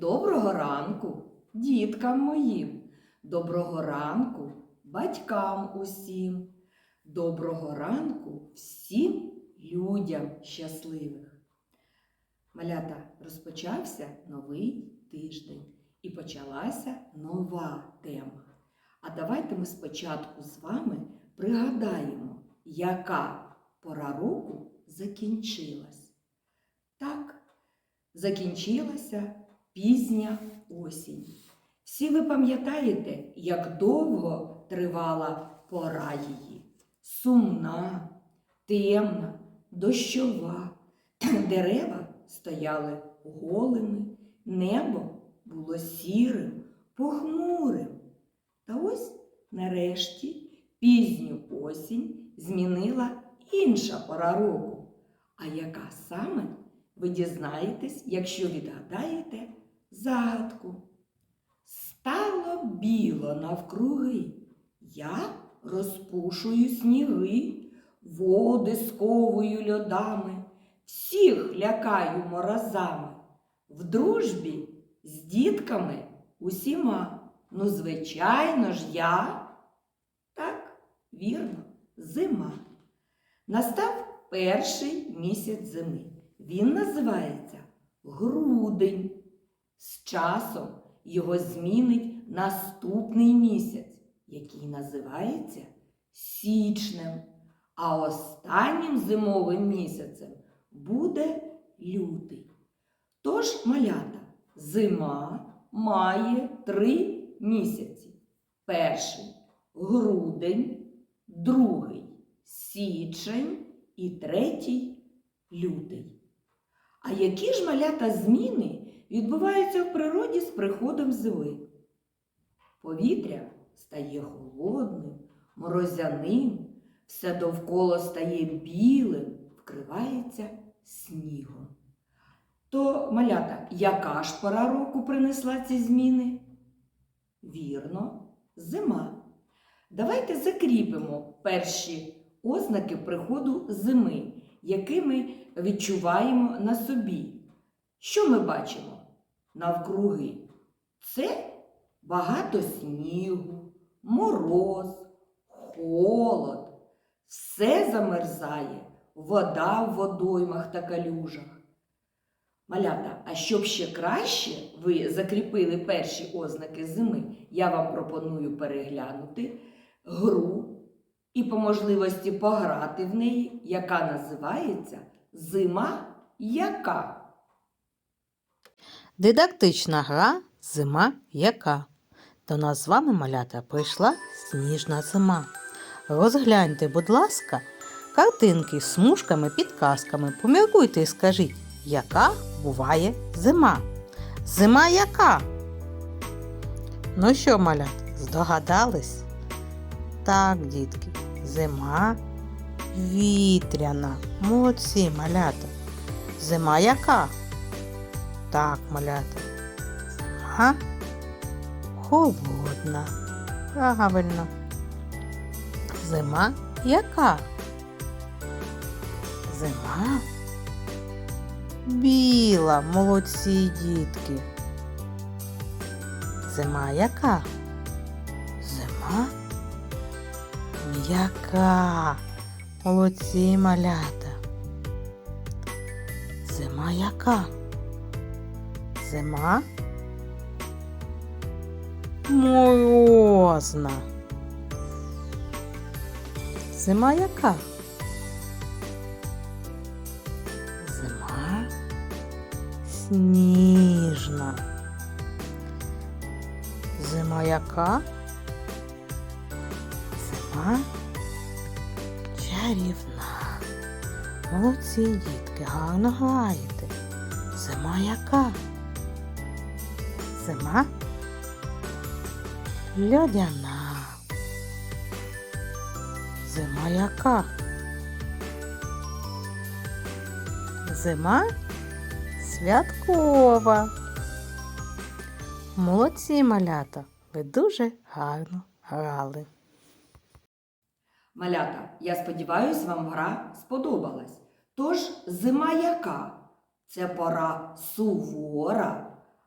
Доброго ранку, діткам моїм. Доброго ранку батькам усім. Доброго ранку всім людям щасливих. Малята розпочався новий тиждень і почалася нова тема. А давайте ми спочатку з вами пригадаємо, яка пора року закінчилась. Так, закінчилася пізня осінь. Всі ви пам'ятаєте, як довго тривала пора її? Сумна, темна, дощова. Дерева стояли голими, небо було сірим, похмурим. Та ось нарешті пізню осінь змінила інша пора року. А яка саме ви дізнаєтесь, якщо відгадаєте загадку. Стало біло навкруги, я розпушую сніги, води сковую льодами, всіх лякаю морозами. В дружбі з дітками усіма. Ну, звичайно ж, я. Так, вірно, зима. Настав перший місяць зими. Він називається грудень. З часом його змінить наступний місяць, який називається січнем. А останнім зимовим місяцем буде лютий. Тож, малята, зима має три місяці. Перший грудень, другий січень і третій лютий. А які ж малята зміни відбуваються в природі з приходом зими? Повітря стає холодним, морозяним, все довкола стає білим, вкривається снігом. То, малята, яка ж пора року принесла ці зміни? Вірно, зима. Давайте закріпимо перші ознаки приходу зими, які ми відчуваємо на собі. Що ми бачимо навкруги? Це багато снігу, мороз, холод. Все замерзає, вода в водоймах та калюжах. Малята, а щоб ще краще ви закріпили перші ознаки зими, я вам пропоную переглянути гру і по можливості пограти в неї, яка називається Зима яка. Дидактична гра Зима яка. До нас з вами малята прийшла сніжна зима. Розгляньте, будь ласка, картинки з смужками, підказками. Поміркуйте і скажіть, яка буває зима? Зима яка? Ну що, малят, здогадались? Так, дітки, зима вітряна. Молодці, малята. Зима яка? Так, малята. Зима холодна. Правильно. Зима яка? Зима біла, молодці дітки. Зима яка? Зима м'яка. Молодці малята. Зима яка? Зима морозна. Зима яка? Зима сніжна. Зима яка? Зима чарівна. Молодці дітки, гарно граєте. Зима яка? Зима льодяна. Зима яка? Зима святкова. Молодці малята, ви дуже гарно грали. Малята, я сподіваюся, вам гра сподобалась. Тож зима яка? Це пора сувора,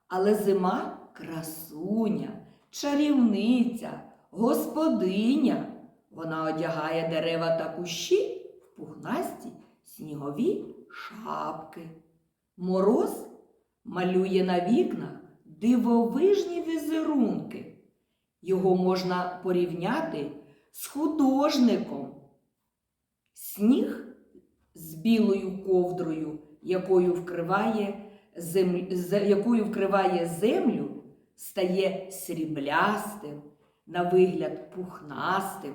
Але зима красуня, чарівниця, господиня. Вона одягає дерева та кущі в пухнасті снігові шапки. Мороз малює на вікнах дивовижні візерунки. Його можна порівняти з художником. Сніг з білою ковдрою, якою вкриває, якою вкриває землю, стає сріблястим, на вигляд пухнастим.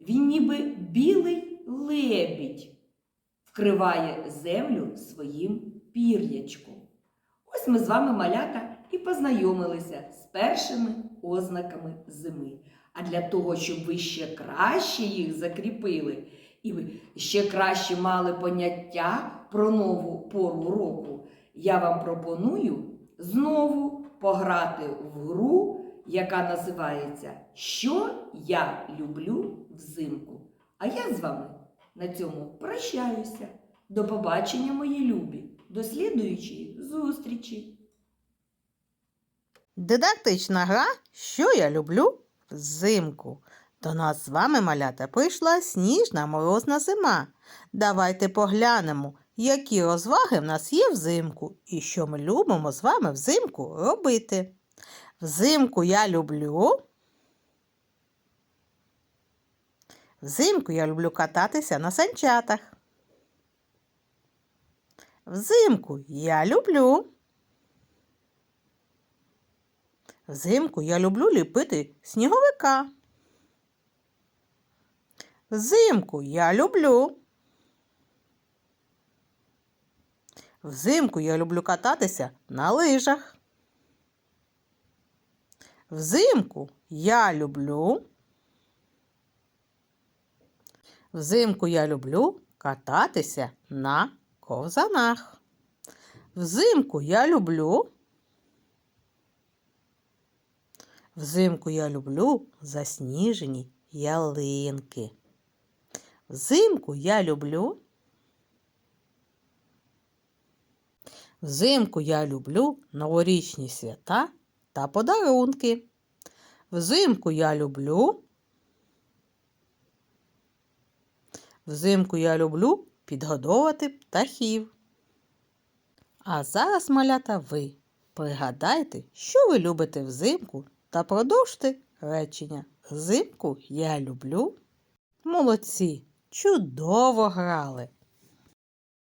Він ніби білий лебідь вкриває землю своїм пір'ячком. Ось ми з вами малята і познайомилися з першими ознаками зими. А для того, щоб ви ще краще їх закріпили, і ви ще краще мали поняття про нову пору року, я вам пропоную знову пограти в гру, яка називається Що я люблю взимку. А я з вами на цьому прощаюся. До побачення, мої любі, до слідуючої зустрічі! Дидактична гра, що я люблю взимку. До нас з вами, малята, прийшла сніжна морозна зима. Давайте поглянемо, які розваги в нас є взимку і що ми любимо з вами взимку робити. Взимку я люблю. Взимку я люблю кататися на санчатах. Взимку я люблю. Взимку я люблю ліпити сніговика. Взимку я люблю. Взимку я люблю кататися на лижах. Взимку я люблю. Взимку я люблю кататися на ковзанах. Взимку я люблю. Взимку я люблю засніжені ялинки. Взимку я люблю. Взимку я люблю новорічні свята та подарунки. Взимку я люблю. Взимку я люблю підгодовувати птахів. А зараз, малята, ви пригадайте, що ви любите взимку та продовжте речення. Взимку я люблю. Молодці, чудово грали!